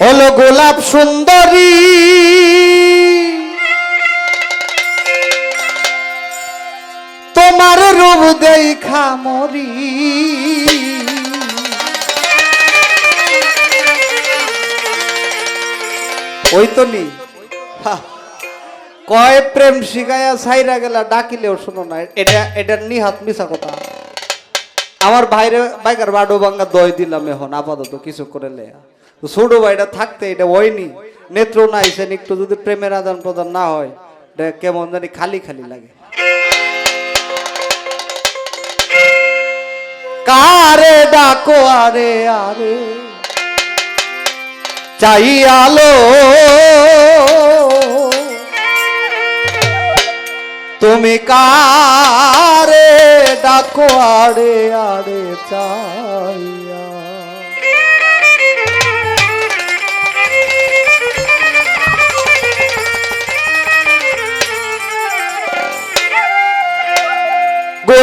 হলো গোলাপ সুন্দরী। তোমার রূপ দেখা মরি। ওই তো নি। কয় প্রেম শিখাইয়া সাইরা গেলা, ডাকিলেও শোনো না। এটা এটা নিহাত মিশা কথা। আমার ভাইরে বাইকার বাডো ভাঙ্গা দই দিলাম এখন, আপাতত কিছু করে লে তো ছোট ভাইটা থাকতে এটা হয়নি। নেত্র না আইসেন, একটু যদি প্রেমের আদান প্রদান না হয়, এটা কেমন জানি খালি খালি লাগে। কারে ডাকো, আরে আরে। চাই আলো। তুমি কারে ডাকো, আরে আরে চাইয়া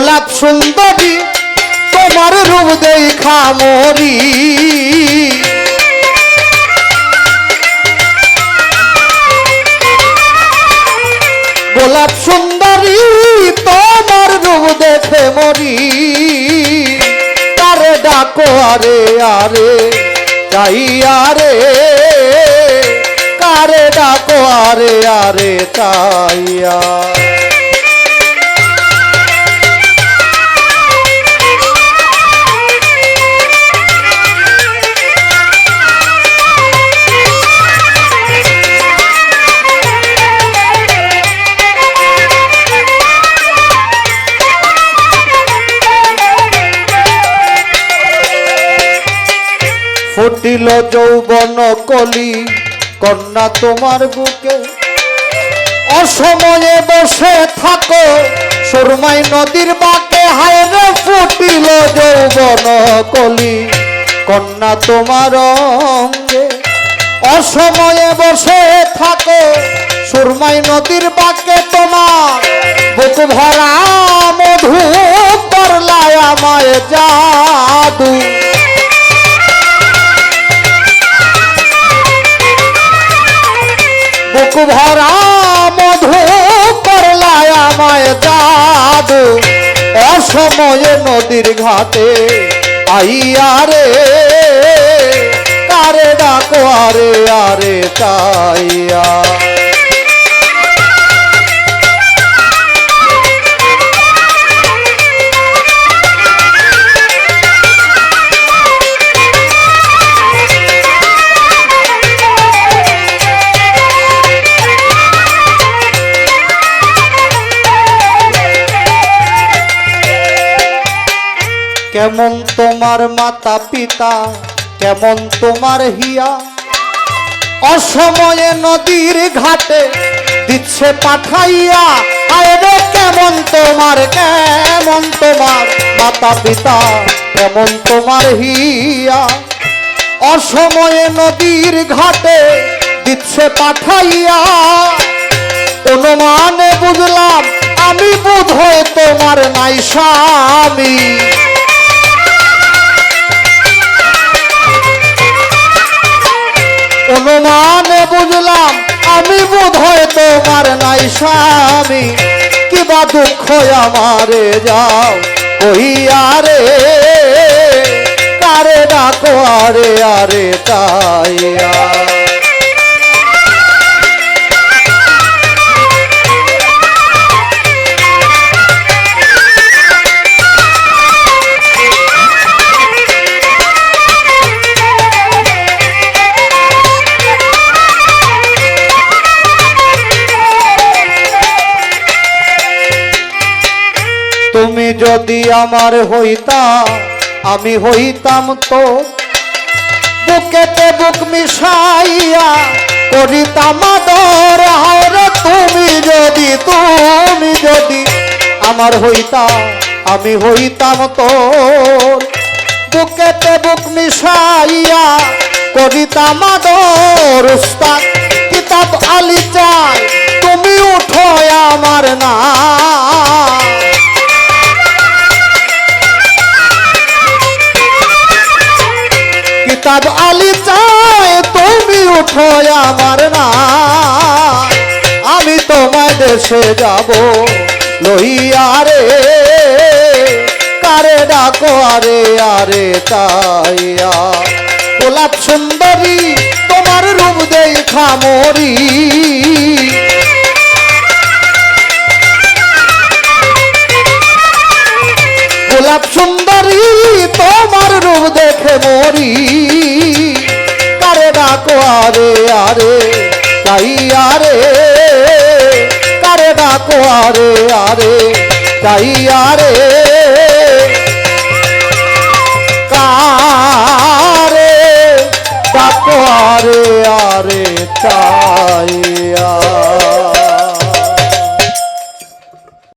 গোলাপ সুন্দরী, তোমার রূপ দেখা মরি। গোলাপ সুন্দরী, তোমার রূপ দেখে মরি। তারে ডাকো আরে আরে চাই আরে কারে ডাকো আরে আরে, চাইয়া। ফুটিল যৌবন কলি, কন্যা তোমার বুকে। অসময়ে বসে থাকো, সুরমাই নদীর বাঁকে হায় ফুটিল যৌবন কলি, কন্যা তোমার অঙ্গে। অসময়ে বসে থাকো, সুরমাই নদীর বাঁকে তোমার বুক ভরা ভরা মধু করলায় আমায় দাদু অসময়ে নদীর ঘাটে আইয়া রে, কারে ডাকো আরে আরে চাইয়া। কেমন তোমার মাতা পিতা, কেমন তোমার হিয়া? অসময়ে নদীর ঘাটে দিচ্ছে পাঠাইয়া আরে কেমন তোমার কেমন তোমার মাতা পিতা, কেমন তোমার হিয়া? অসময়ে নদীর ঘাটে দিচ্ছে পাঠাইয়া, অনুমানে বুঝলাম আমি বোধ তোমার নাই স্বামী। তোমার নাই স্বামী কিবা দুঃখ আমারে যাও কইয়ারে কারে ডাকো আরে আরে তাইয়া। যদি আমার হইতা, আমি হইতাম তো। বুকেতে বুক মিশাইয়া করিতাম তুমি যদি তুমি যদি আমার হইতা, আমি হইতাম তোর বুকেতে বুক মিশাইয়া করিতাম কিতাব আলী চায়, তুমি উঠো আমার না। আমি তোমায় দেশে যাব, লইয়া রে। কারে ডাকো, আরে আরে, তাইয়া। গোলাপ সুন্দরী, তোমার রূপ দেই মরি। আরে আরে তাই আরে। কারে ডাকো আরে আরে তাই আরে।